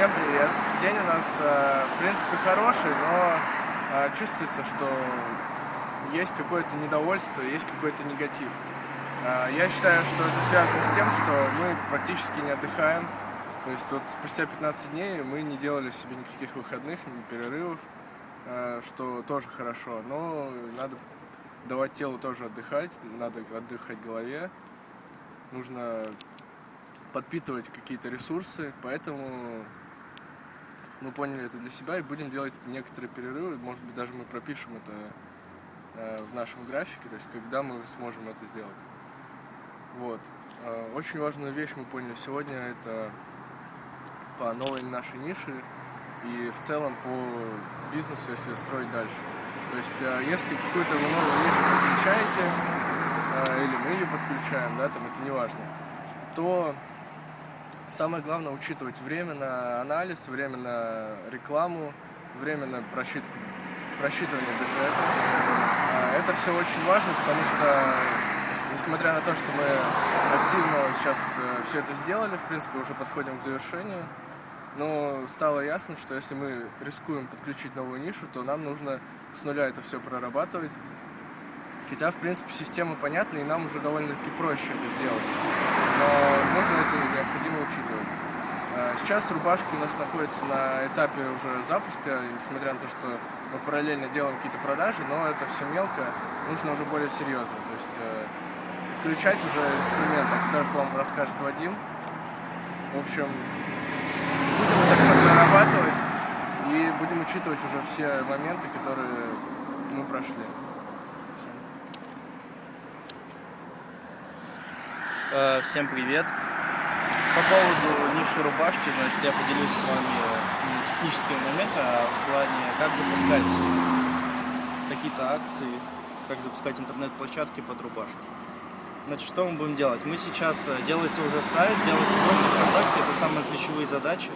Всем привет. День у нас, э, в принципе, хороший, но э, чувствуется, что есть какое-то недовольство, есть какой-то негатив. Э, Я считаю, что это связано с тем, что мы практически не отдыхаем. То есть вот спустя 15 дней мы не делали себе никаких выходных, ни перерывов, что тоже хорошо. Но надо давать телу тоже отдыхать, надо отдыхать голове. Нужно подпитывать какие-то ресурсы, поэтому мы поняли это для себя и будем делать некоторые перерывы. Может быть, даже мы пропишем это э, в нашем графике, то есть когда мы сможем это сделать. Вот. Э, Очень важную вещь мы поняли сегодня, это по новой нашей нише и в целом по бизнесу, если строить дальше. То есть, э, если какую-то вы новую нишу подключаете, или мы ее подключаем, да, там это не важно, то самое главное учитывать время на анализ, время на рекламу, время на просчитку, просчитывание бюджета. А, Это все очень важно, потому что, несмотря на то, что мы активно сейчас все это сделали, в принципе, уже подходим к завершению, но стало ясно, что если мы рискуем подключить новую нишу, то нам нужно с нуля это все прорабатывать. Хотя, в принципе, система понятна, и нам уже довольно-таки проще это сделать. Но нужно это необходимо учитывать. А, Сейчас рубашки у нас находятся на этапе уже запуска, несмотря на то, что мы параллельно делаем какие-то продажи, но это все мелко, нужно уже более серьезно. То есть э, подключать уже инструменты, о которых вам расскажет Вадим. В общем, будем это все прорабатывать и будем учитывать уже все моменты, которые мы прошли. Всем привет. По поводу ниши рубашки, значит, я поделюсь с вами э, техническими моментами, а в плане, как запускать какие-то акции, как запускать интернет-площадки под рубашки. Значит, что мы будем делать? Мы сейчас, э, делается уже сайт, делается группа ВКонтакте, это самые ключевые задачи.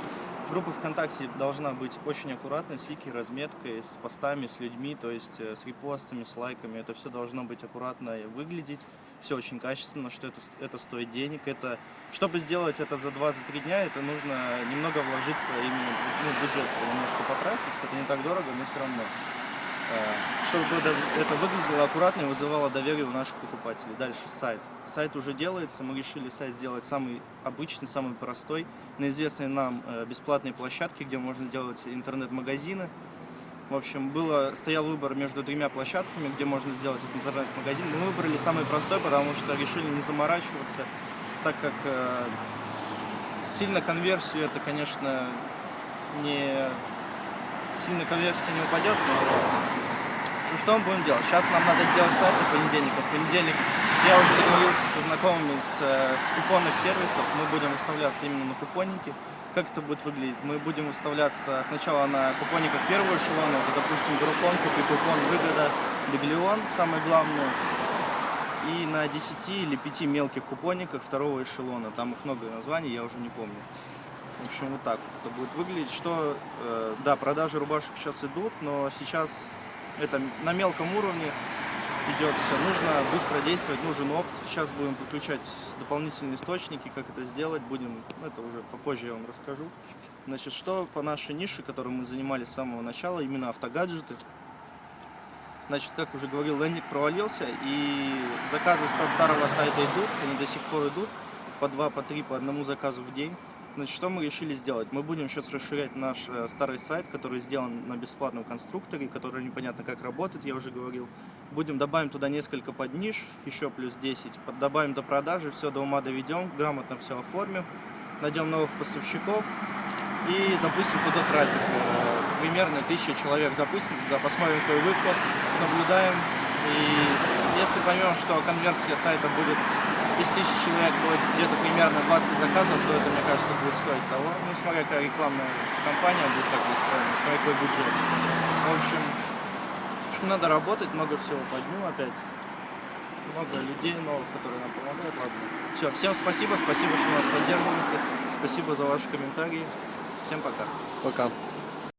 Группа ВКонтакте должна быть очень аккуратной, с вики, разметкой, с постами, с людьми, то есть э, с репостами, с лайками. Это все должно быть аккуратно выглядеть, все очень качественно, что это, это стоит денег. Это, чтобы сделать это за 2-3 дня, это нужно немного вложиться, именно ну, бюджет немножко потратить. Это не так дорого, но все равно. Э, Чтобы это выглядело аккуратно и вызывало доверие у наших покупателей. Дальше сайт. Сайт уже делается. Мы решили сайт сделать самый обычный, самый простой, на известной нам э, бесплатной площадке, где можно сделать интернет-магазины. В общем, было, стоял выбор между тремя площадками, где можно сделать интернет-магазин. Мы выбрали самый простой, потому что решили не заморачиваться, так как э, сильно конверсию это, конечно, не сильно конверсия не упадет, общем, что мы будем делать? Сейчас нам надо сделать сайт до понедельника. В понедельник я уже договорился со знакомыми с, э, с купонных сервисов. Мы будем выставляться именно на купоннике. Как это будет выглядеть? Мы будем выставляться сначала на купонниках первого эшелона, это, допустим, Группон, Купи Купон, Выгода, Биглион, самое главное. И на 10 или 5 мелких купонниках второго эшелона. Там их много названий, я уже не помню. В общем, вот так вот это будет выглядеть. Что, э, да, продажи рубашек сейчас идут, но сейчас это на мелком уровне идет все. Нужно быстро действовать, нужен опыт. Сейчас будем подключать дополнительные источники, как это сделать. Будем, ну, это уже попозже я вам расскажу. Значит, что по нашей нише, которой мы занимались с самого начала, именно автогаджеты. Значит, как уже говорил, лендинг провалился, и заказы со старого сайта идут, они до сих пор идут, по два, по три, по одному заказу в день. Значит, что мы решили сделать? Мы будем сейчас расширять наш э, старый сайт, который сделан на бесплатном конструкторе, который непонятно как работает, я уже говорил. Будем добавим туда несколько подниш, еще плюс 10. Под- Добавим до продажи, все до ума доведем, грамотно все оформим, найдем новых поставщиков и запустим туда трафик. Э, Примерно тысяча человек запустим туда, посмотрим какой выхлоп, наблюдаем. И если поймем, что конверсия сайта будет из тысячи человек будет где-то примерно 20 заказов, то это, мне кажется, будет стоить того. Ну, смотря какая рекламная кампания будет так выстроена, смотря какой бюджет. В общем, в общем, надо работать, много всего по опять. Много людей новых, которые нам помогают. Ладно. Все, всем спасибо, спасибо, что нас поддерживаете. Спасибо за ваши комментарии. Всем пока. Пока.